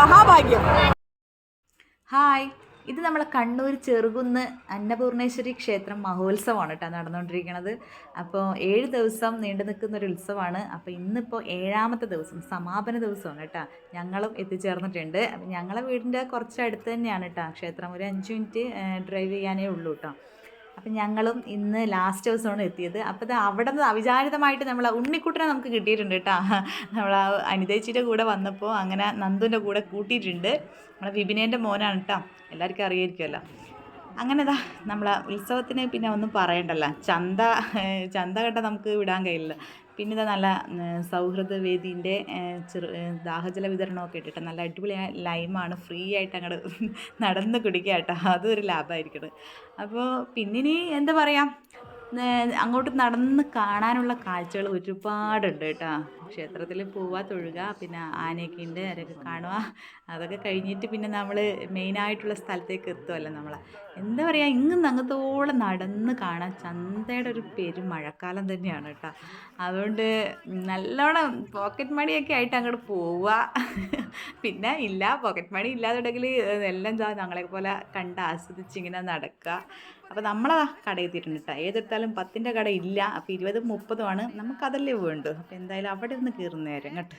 മഹാഭാഗ്യം ഹായ്. ഇത് നമ്മളെ കണ്ണൂർ ചെറുകുന്ന് അന്നപൂർണേശ്വരി ക്ഷേത്രം മഹോത്സവമാണ് കേട്ടോ നടന്നുകൊണ്ടിരിക്കുന്നത് അപ്പോൾ ഏഴ് ദിവസം നീണ്ടു നിൽക്കുന്ന ഒരു ഉത്സവമാണ്. അപ്പോൾ ഇന്നിപ്പോൾ ഏഴാമത്തെ ദിവസം സമാപന ദിവസമാണ് കേട്ടോ. ഞങ്ങളും എത്തിച്ചേർന്നിട്ടുണ്ട്. അപ്പം ഞങ്ങളെ വീടിന്റെ കുറച്ച് അടുത്ത് തന്നെയാണ് കേട്ടോ ക്ഷേത്രം. ഒരു അഞ്ച് മിനിറ്റ് ഡ്രൈവ് ചെയ്യാനേ ഉള്ളൂ കേട്ടോ. അപ്പം ഞങ്ങളും ഇന്ന് ലാസ്റ്റ് ദിവസമാണ് എത്തിയത്. അപ്പോൾ ഇത് അവിടെ നിന്ന് അവിചാരിതമായിട്ട് നമ്മൾ ഉണ്ണിക്കുട്ടനെ നമുക്ക് കിട്ടിയിട്ടുണ്ട് കേട്ടോ നമ്മൾ ആ അനിതേച്ചിയുടെ കൂടെ വന്നപ്പോൾ അങ്ങനെ നന്ദുവിന്റെ കൂടെ കൂട്ടിയിട്ടുണ്ട്. നമ്മളെ വിപിനേന്റെ മോനാണ് കേട്ടോ എല്ലാവർക്കും അറിയായിരിക്കുമല്ലോ അങ്ങനെ നമ്മൾ ഉത്സവത്തിന് പിന്നെ ഒന്നും പറയണ്ടല്ല. ചന്ത ചന്ത കണ്ട നമുക്ക് വിടാൻ കഴിയില്ല പിന്നെ ഇതാ നല്ല സൗഹൃദ വേദീന്റെ ചെറു ദാഹജല വിതരണമൊക്കെ ഇട്ടിട്ട് നല്ല അടിപൊളി ലൈമാണ് ഫ്രീ ആയിട്ട് അങ്ങോട്ട് നടന്ന് കുടിക്കുക കേട്ടോ അതൊരു ലാഭമായിരിക്കണം അപ്പോൾ പിന്നിനി എന്താ പറയുക അങ്ങോട്ട് നടന്ന് കാണാനുള്ള കാഴ്ചകൾ ഒരുപാടുണ്ട് കേട്ടോ. ക്ഷേത്രത്തിൽ പോവുക തൊഴുക പിന്നെ ആനയൊക്കെ ഉണ്ട് അവരൊക്കെ കാണുക അതൊക്കെ കഴിഞ്ഞിട്ട് പിന്നെ നമ്മൾ മെയിനായിട്ടുള്ള സ്ഥലത്തേക്ക് എത്തുമല്ലോ നമ്മൾ എന്താ പറയുക ഇങ്ങും അങ്ങത്തോളം നടന്ന് കാണാൻ ചന്തയുടെ ഒരു പേര് മഴക്കാലം തന്നെയാണ് കേട്ടോ. അതുകൊണ്ട് നല്ലോണം പോക്കറ്റ് മണിയൊക്കെ ആയിട്ട് അങ്ങോട്ട് പോവുക പിന്നെ ഇല്ല പോക്കറ്റ് മണി ഇല്ലാതുണ്ടെങ്കിൽ എല്ലാം ഞങ്ങളെ പോലെ കണ്ട് ആസ്വദിച്ച് ഇങ്ങനെ നടക്കുക. അപ്പോൾ നമ്മളതാ കടയിൽ എത്തിയിട്ടുണ്ട് കേട്ടോ. ഏതെടുത്താലും പത്തിന്റെ കട ഇല്ല. അപ്പോൾ ഇരുപതും മുപ്പതുമാണ് നമുക്കതല്ലേ വേണ്ടു അപ്പോൾ എന്തായാലും അവിടെ നിന്ന് കയറുന്ന നേരം കേട്ടോ.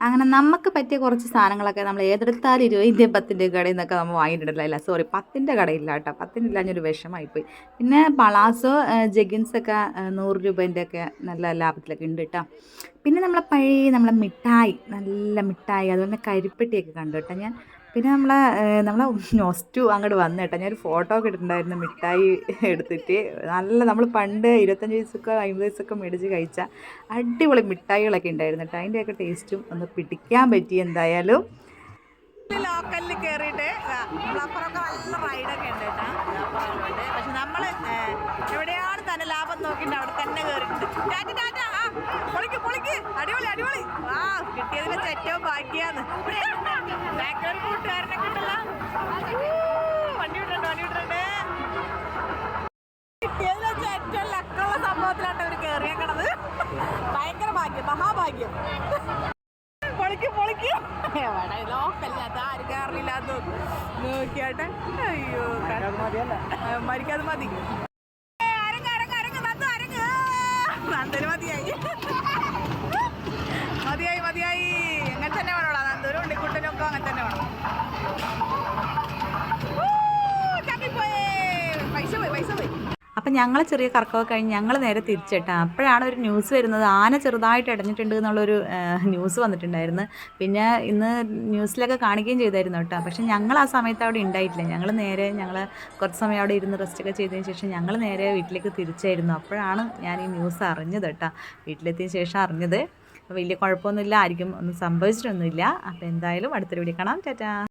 അങ്ങനെ നമുക്ക് പറ്റിയ കുറച്ച് സാധനങ്ങളൊക്കെ നമ്മൾ ഏതെടുത്താലും ഇരുപതിന്റെ പത്തിന്റെ കടയിൽ നിന്നൊക്കെ നമ്മൾ വാങ്ങിയിട്ടുണ്ടല്ല സോറി പത്തിന്റെ കടയില്ല കേട്ടോ. പത്തിനില്ലാഞ്ഞൊരു വിഷമമായിപ്പോയി പിന്നെ പളാസോ ജഗിൻസൊക്കെ നൂറ് രൂപേന്റെ ഒക്കെ നല്ല ലാഭത്തിലൊക്കെ ഉണ്ട് കേട്ടോ. പിന്നെ നമ്മളെ പഴയ നമ്മളെ മിഠായി നല്ല മിഠായി അതുപോലെ കരിപ്പെട്ടിയൊക്കെ കണ്ടു കേട്ടോ. ഞാൻ പിന്നെ നമ്മളെ നമ്മളെ നൊസ്റ്റു അങ്ങോട്ട് വന്നു കേട്ടോ. ഞാനൊരു ഫോട്ടോ ഒക്കെ ഇട്ടിട്ടുണ്ടായിരുന്നു മിഠായി എടുത്തിട്ട്. നല്ല നമ്മൾ പണ്ട് ഇരുപത്തഞ്ച് വയസ്സൊക്കെ അമ്പത് വയസ്സൊക്കെ മേടിച്ച് കഴിച്ച അടിപൊളി മിഠായികളൊക്കെ ഉണ്ടായിരുന്നു കേട്ടോ. അതിന്റെയൊക്കെ ടേസ്റ്റും ഒന്ന് പിടിക്കാൻ പറ്റി എന്തായാലും. ലോക്കലിൽ കയറിയിട്ട് അപ്പുറമൊക്കെ നല്ല റൈഡൊക്കെ ഉണ്ട് കേട്ടോ. പക്ഷെ നമ്മൾ എവിടെയാണ് തന്നെ ലാഭം നോക്കിയിട്ട് അവിടെ തന്നെ കയറിയിട്ടുണ്ട് പൊളിക്ക് പൊളിക്ക്. അടിപൊളി അടിപൊളി. ആ കിട്ടിയതിന് ഏറ്റവും ഭാഗ്യാന്ന്. ഭാഗ്യം. പൊളിക്കും പൊളിക്കും. എവിടെ ലോക്കല്ല ആരും കയറില്ലാത്ത നോക്കിയാട്ടെ. അയ്യോ മരിക്കാതെ മതി. മതിയായി. മതിയായി മതിയായി. അപ്പം ഞങ്ങൾ ചെറിയ കറക്കമൊക്കെ കഴിഞ്ഞ് ഞങ്ങൾ നേരെ തിരിച്ചിട്ടാ. അപ്പോഴാണ് ഒരു ന്യൂസ് വരുന്നത്. ആന ചെറുതായിട്ട് ഇടഞ്ഞിട്ടുണ്ട് എന്നുള്ളൊരു ന്യൂസ് വന്നിട്ടുണ്ടായിരുന്നു. പിന്നെ ഇന്ന് ന്യൂസിലൊക്കെ കാണിക്കുകയും ചെയ്തായിരുന്നു കേട്ടോ. പക്ഷെ ഞങ്ങൾ ആ സമയത്ത് അവിടെ ഉണ്ടായിട്ടില്ല. ഞങ്ങൾ നേരെ ഞങ്ങൾ കുറച്ച് സമയം അവിടെ ഇരുന്ന് റെസ്റ്റൊക്കെ ചെയ്തതിന് ശേഷം ഞങ്ങൾ നേരെ വീട്ടിലേക്ക് തിരിച്ചായിരുന്നു. അപ്പോഴാണ് ഞാൻ ഈ ന്യൂസ് അറിഞ്ഞത് കേട്ടോ. വീട്ടിലെത്തിയ ശേഷം അറിഞ്ഞത്. വലിയ കുഴപ്പമൊന്നുമില്ല. ആയിരിക്കും ഒന്നും സംഭവിച്ചിട്ടൊന്നുമില്ല. അപ്പോൾ എന്തായാലും അടുത്തൊരു വീഡിയോ കാണാം. ടാറ്റാ.